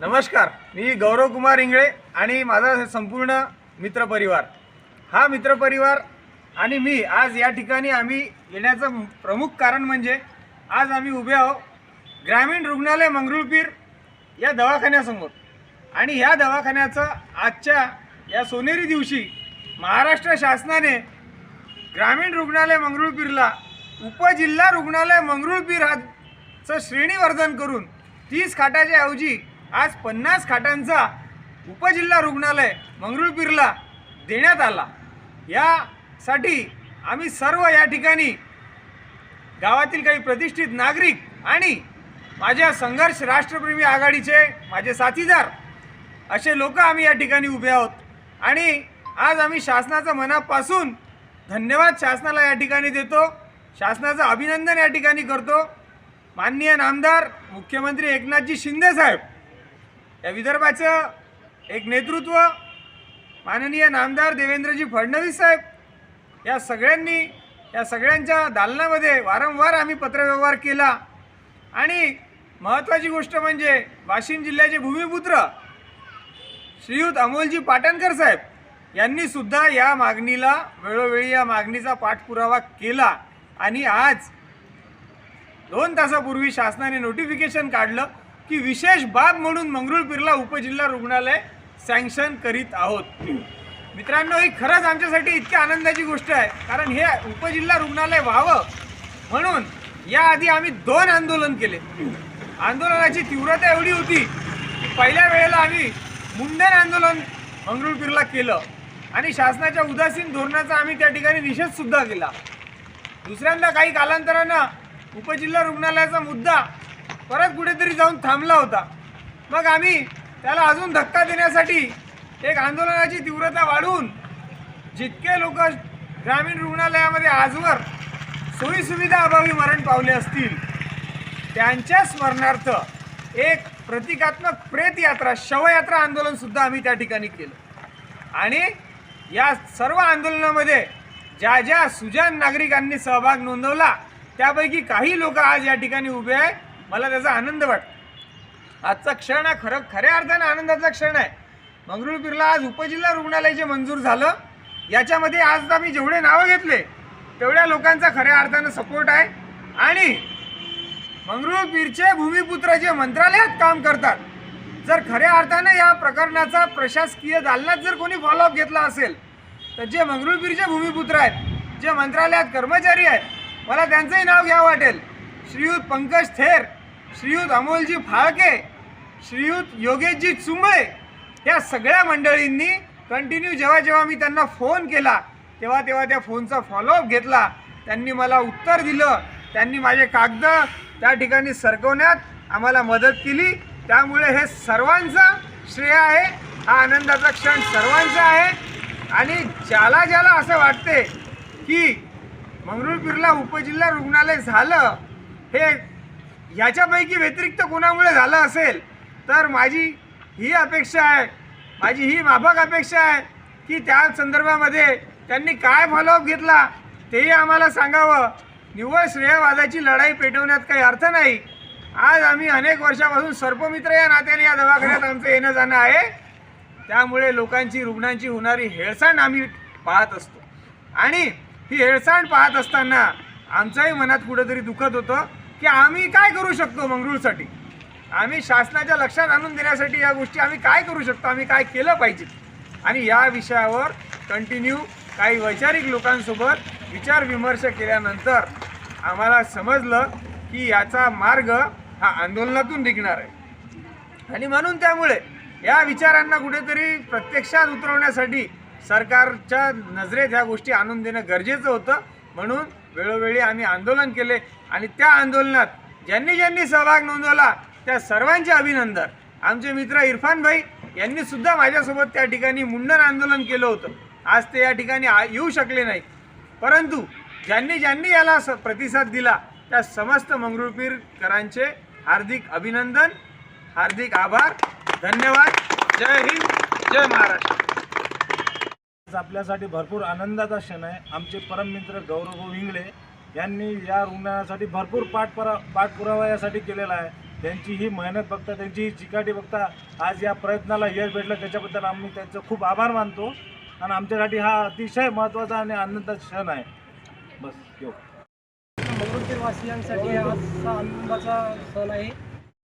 नमस्कार मी गौरव कुमार इंगळे आणि माझा संपूर्ण मित्रपरिवार हा मित्रपरिवार आणि मी आज या ठिकाणी आम्ही येण्याचं प्रमुख कारण म्हणजे आज आम्ही उभे आहो ग्रामीण रुग्णालय मंगरुळपीर या दवाखान्यासमोर. आणि ह्या दवाखान्याचं आजच्या या सोनेरी दिवशी महाराष्ट्र शासनाने ग्रामीण रुग्णालय मंगरुळपीरला उपजिल्हा रुग्णालय मंगरुळपीर हाचं श्रेणीवर्धन करून तीस खाटाच्या ऐवजी आज पन्नास खाटांचा उपजिल्हा रुग्णालय मंगरुळपीरला देण्यात आला. यासाठी आम्ही सर्व या ठिकाणी गावातील काही प्रतिष्ठित नागरिक आणि माझ्या संघर्ष राष्ट्रप्रेमी आघाडीचे माझे साथीदार असे लोक आम्ही या ठिकाणी उभे आहोत. आणि आज आम्ही शासनाचं मनापासून धन्यवाद शासनाला या ठिकाणी देतो. शासनाचं अभिनंदन या ठिकाणी करतो. माननीय नामदार मुख्यमंत्री एकनाथजी शिंदे साहेब. या विदर्भाचं एक नेतृत्व माननीय नामदार देवेंद्रजी फडणवीस साहेब या सगळ्यांनी या सगळ्यांच्या दालनामध्ये वारंवार आम्ही पत्रव्यवहार केला. आणि महत्त्वाची गोष्ट म्हणजे वाशिम जिल्ह्याचे भूमिपुत्र श्रीयुत अमोलजी पाटणकर साहेब यांनी सुद्धा या मागणीला वेळोवेळी या मागणीचा पाठपुरावा केला. आणि आज दोन तासापूर्वी शासनाने नोटिफिकेशन काढलं. की विशेष बाब म्हणून मंगरुळपीरला उपजिल्हा रुग्णालय सँक्शन करीत आहोत. मित्रांनो ही खरंच आमच्यासाठी इतकी आनंदाची गोष्ट आहे कारण हे उपजिल्हा रुग्णालय व्हावं म्हणून याआधी आम्ही दोन आंदोलन केले. आंदोलनाची तीव्रता एवढी होती की पहिल्या वेळेला आम्ही मुंडन आंदोलन मंगरुळपीरला केलं आणि शासनाच्या उदासीन धोरणाचा आम्ही त्या ठिकाणी निषेधसुद्धा केला. दुसऱ्यांदा काही कालांतरानं उपजिल्हा रुग्णालयाचा मुद्दा परत कुठेतरी जाऊन थांबला होता. मग आम्ही त्याला अजून धक्का देण्यासाठी एक आंदोलनाची तीव्रता वाढवून जितके लोक ग्रामीण रुग्णालयामध्ये आजवर सोयीसुविधा अभावी मरण पावले असतील त्यांच्या स्मरणार्थ एक प्रतिकात्मक प्रेतयात्रा शवयात्रा आंदोलनसुद्धा आम्ही त्या ठिकाणी केलं. आणि या सर्व आंदोलनामध्ये ज्या ज्या सुजान नागरिकांनी सहभाग नोंदवला त्यापैकी काही लोक आज या ठिकाणी उभे आहेत. मला त्याचा आनंद वाटतो आजचा क्षण हा खरं खऱ्या अर्थानं आनंदाचा क्षण आहे. मंगरुळपीरला आज उपजिल्हा रुग्णालय जे मंजूर झालं. याच्यामध्ये आज आम्ही जेवढे नावं घेतले तेवढ्या लोकांचा खऱ्या अर्थानं सपोर्ट आहे. आणि मंगरुळपीरचे भूमिपुत्र जे मंत्रालयात काम करतात जर खऱ्या अर्थानं या प्रकरणाचा प्रशासकीय दालनात जर कोणी फॉलोअप घेतला असेल तर जे मंगरुळपीरचे भूमिपुत्र आहेत जे मंत्रालयात कर्मचारी आहेत मला त्यांचंही नाव घ्यावं वाटेल. श्रीयुत पंकज थेर श्रीयुत अमोलजी फाळके श्रीयुत योगेशजी चुंबळे या सगळ्या मंडळींनी कंटिन्यू जेव्हा जेव्हा मी त्यांना फोन केला तेव्हा तेव्हा त्या फोनचा फॉलोअप घेतला. त्यांनी मला उत्तर दिलं. त्यांनी माझे कागद त्या ठिकाणी सरकवण्यात आम्हाला मदत केली. त्यामुळे हे सर्वांचा श्रेय आहे. हा आनंदाचा क्षण सर्वांचा आहे. आणि ज्याला ज्याला असं वाटते की मंगरुळपीरला उपजिल्हा रुग्णालय झालं हे याच्यापैकी व्यतिरिक्त कोणामुळे झालं असेल तर माझी ही अपेक्षा आहे. माझी ही माफक अपेक्षा आहे की त्या संदर्भामध्ये त्यांनी काय फॉलोअप घेतला तेही आम्हाला सांगावं. निव्वळ श्रेयवादाची लढाई पेटवण्यात काही अर्थ नाही. आज आम्ही अनेक वर्षापासून सर्पमित्र या नात्याने या दवाखान्यात आमचं येणं जाणं आहे. त्यामुळे लोकांची रुग्णांची होणारी हेळसांड आम्ही पाहत असतो. आणि ही हेळसांड पाहत असताना आमच्याही मनात कुठंतरी दुखत होतं. की आम्ही काय करू शकतो मंगरूळसाठी? आम्ही शासनाच्या लक्षात आणून देण्यासाठी या गोष्टी आम्ही काय करू शकतो? आम्ही काय केलं पाहिजे? आणि या विषयावर कंटिन्यू काही वैचारिक लोकांसोबत विचारविमर्श केल्यानंतर आम्हाला समजलं की याचा मार्ग हा आंदोलनातून निघणार आहे. आणि म्हणून त्यामुळे या विचारांना कुठेतरी प्रत्यक्षात उतरवण्यासाठी सरकारच्या नजरेत ह्या गोष्टी आणून देणं गरजेचं होतं. म्हणून वेळोवेळी आम्ही आंदोलन केले आणि त्या आंदोलनात ज्यांनी ज्यांनी सहभाग नोंदवला त्या सर्वांचे अभिनंदन. आमचे मित्र इरफान भाई यांनी सुद्धा माझ्यासोबत त्या ठिकाणी मुंडन आंदोलन केलं होतं. आज ते या ठिकाणी येऊ शकले नाही परंतु ज्यांनी ज्यांनी याला स प्रतिसाद दिला त्या समस्त मंगरुळपीरकरांचे हार्दिक अभिनंदन हार्दिक आभार धन्यवाद. जय हिंद जय महाराष्ट्र. आपल्यासाठी भरपूर आनंदाचा क्षण आहे. आमचे परममित्र गौरव इंगळे यांनी या रुग्णालयासाठी भरपूर पाठपुरा पाठपुरावा यासाठी केलेला आहे. त्यांची ही मेहनत बघता त्यांची ही चिकाटी बघता आज या प्रयत्नाला यश भेटलं. त्याच्याबद्दल आम्ही त्यांचं खूप आभार मानतो. आणि आमच्यासाठी हा अतिशय महत्त्वाचा आणि आनंदाचा क्षण आहे. बस येऊ मंगळूरवासियांसाठी हा असा आनंदाचा सण आहे.